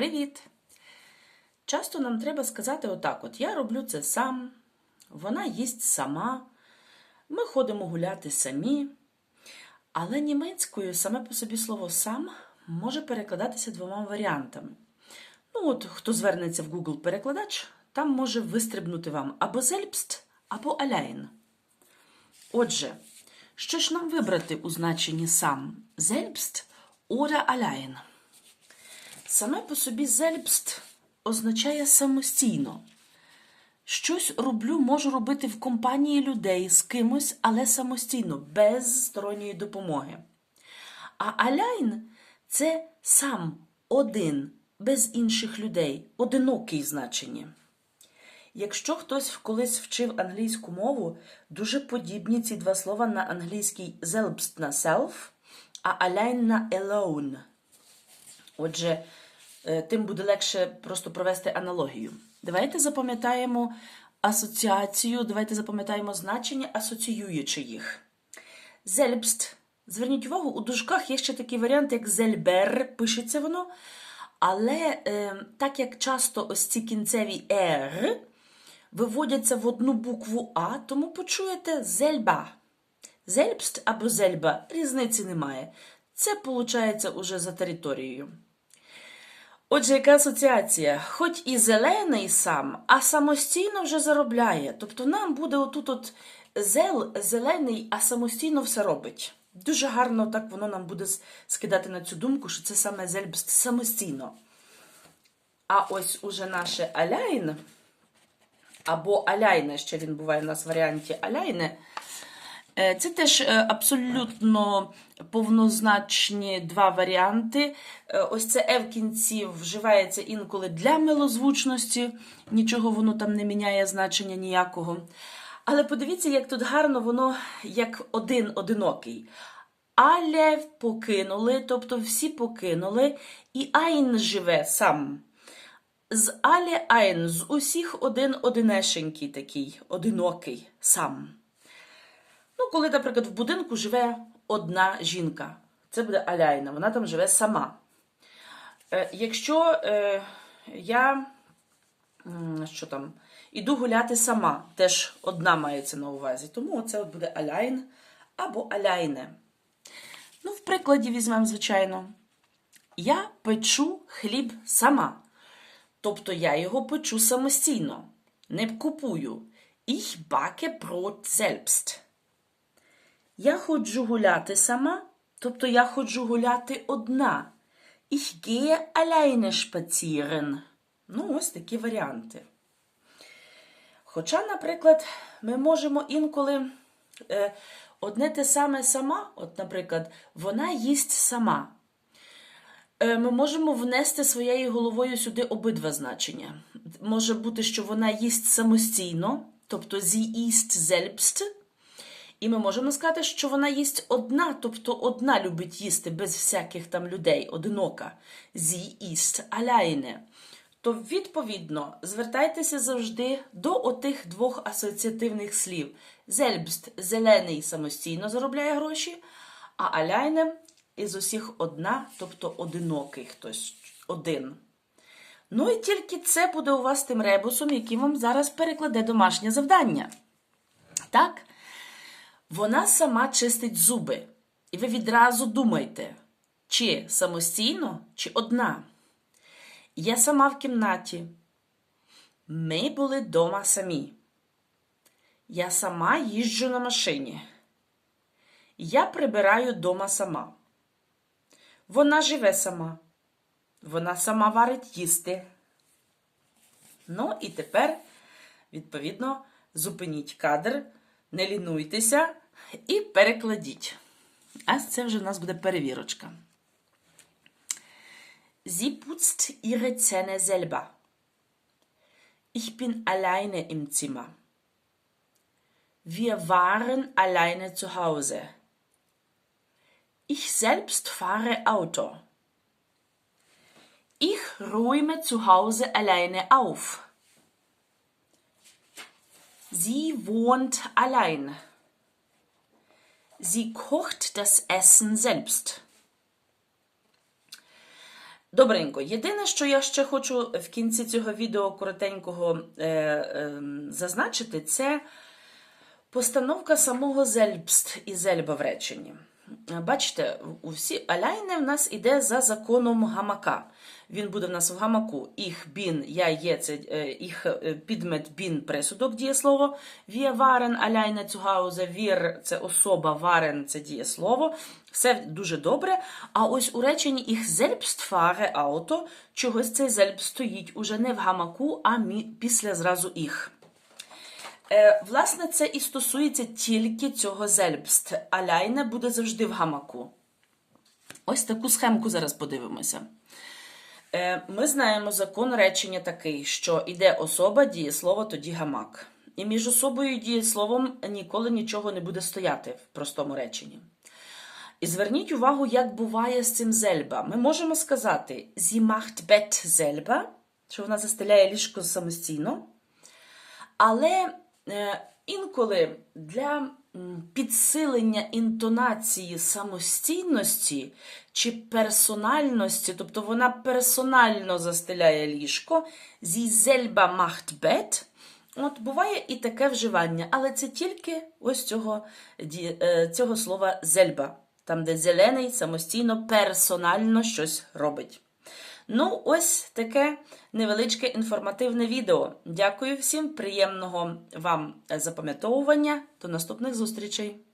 Привіт! Часто нам треба сказати отак: от я роблю це сам, вона їсть сама, ми ходимо гуляти самі. Але німецькою саме по собі слово сам може перекладатися двома варіантами. Ну, от хто звернеться в Google перекладач, там може вистрибнути вам або selbst, або allein. Отже, що ж нам вибрати у значенні сам selbst oder allein? Саме по собі selbst означає самостійно. Щось роблю, можу робити в компанії людей з кимось, але самостійно, без сторонньої допомоги. А allein – це сам, один, без інших людей, одинокий значення. Якщо хтось колись вчив англійську мову, дуже подібні ці два слова на англійський selbst на self, а allein на alone. Отже, е, тим буде легше просто провести аналогію. Давайте запам'ятаємо асоціацію, давайте запам'ятаємо значення, асоціюючи їх. Selbst. Зверніть увагу, у дужках є ще такий варіант, як зельбер, пишеться воно. Але е, так як часто ось ці кінцеві «р» виводяться в одну букву А, тому почуєте зельба. Зельбст або зельба різниці немає. Це виходить уже за територією. Отже, яка асоціація? Хоч і зелений сам, а самостійно вже заробляє. Тобто нам буде отут от зел зелений, а самостійно все робить. Дуже гарно так воно нам буде скидати на цю думку, що це саме зельбст самостійно. А ось уже наше аляйн, або аляйне, ще він буває у нас в варіанті аляйне. Е, Це теж е, абсолютно повнозначні два варіанти. Е, Ось це «е» в кінці вживається інколи для милозвучності, нічого воно там не міняє значення ніякого. Але подивіться, як тут гарно воно як один одинокий. Але покинули, тобто всі покинули, і Айн живе сам. З але Айн, з усіх один одинешенький такий, одинокий сам. Коли, наприклад, в будинку живе одна жінка, це буде аляйна, вона там живе сама. Е, якщо е, я що там, іду гуляти сама, теж одна мається на увазі, тому це буде аляйн або аляйне. Ну, в прикладі візьмемо, звичайно. Я печу хліб сама. Тобто я його печу самостійно, не купую. Ich backe Brot selbst. Я ходжу гуляти сама, тобто я ходжу гуляти одна. Ich gehe alleine spazieren. Ну, ось такі варіанти. Хоча, наприклад, ми можемо інколи е, одне те саме сама, от, наприклад, вона їсть сама. Е, ми можемо внести своєю головою сюди обидва значення. Може бути, що вона їсть самостійно, тобто sie isst selbst, і ми можемо сказати, що вона їсть одна, тобто одна любить їсти без всяких там людей, одинока. Sie isst alleine. То, відповідно, звертайтеся завжди до отих двох асоціативних слів. Selbst – зелений самостійно заробляє гроші, а alleine – із усіх одна, тобто одинокий хтось один. Ну і тільки це буде у вас тим ребусом, який вам зараз перекладе домашнє завдання. Так? Вона сама чистить зуби. І ви відразу думаєте, чи самостійно, чи одна. Я сама в кімнаті. Ми були дома самі. Я сама їжджу на машині. Я прибираю дома сама. Вона живе сама. Вона сама варить їсти. Ну, і тепер, відповідно, зупиніть кадр, не лінуйтеся і перекладіть. А це вже у нас буде перевірочка. Sie putzt ihre Zähne selber. Ich bin alleine im Zimmer. Wir waren alleine zu Hause. Ich selbst fahre Auto. Ich räume zu Hause alleine auf. Sie wohnt allein. Sie kocht das Essen selbst. Добренько. Єдине, що я ще хочу в кінці цього відео коротенького е, е, зазначити, це постановка самого зельбст і зельба в реченні. Е, Бачите, у всі аляйне в нас іде за законом гамака. Він буде в нас в гамаку. Їх бін, я є, це е, їх е, підмет бін присудок дієслово. Вія варен аляйне цугауза, вір це особа, варен це дієслово. Все дуже добре. А ось у реченні їх фаре ауто, чогось цей зельб стоїть уже не в гамаку, а після зразу їх. Е, власне, це і стосується тільки цього зельбст. Аляйне буде завжди в гамаку. Ось таку схемку зараз подивимося. Е, ми знаємо закон речення такий, що іде особа, дієслово, тоді гамак. І між особою і дієсловом ніколи нічого не буде стояти в простому реченні. І зверніть увагу, як буває з цим зельба. Ми можемо сказати «Sie macht Bett selber», що вона застеляє ліжко самостійно. Але інколи для підсилення інтонації самостійності чи персональності, тобто вона персонально застеляє ліжко, «Sie selber macht Bett», От буває і таке вживання, але це тільки ось цього, е, цього слова зельба, там, де зелений самостійно персонально щось робить. Ну, ось таке невеличке інформативне відео. Дякую всім, приємного вам запам'ятовування. До наступних зустрічей!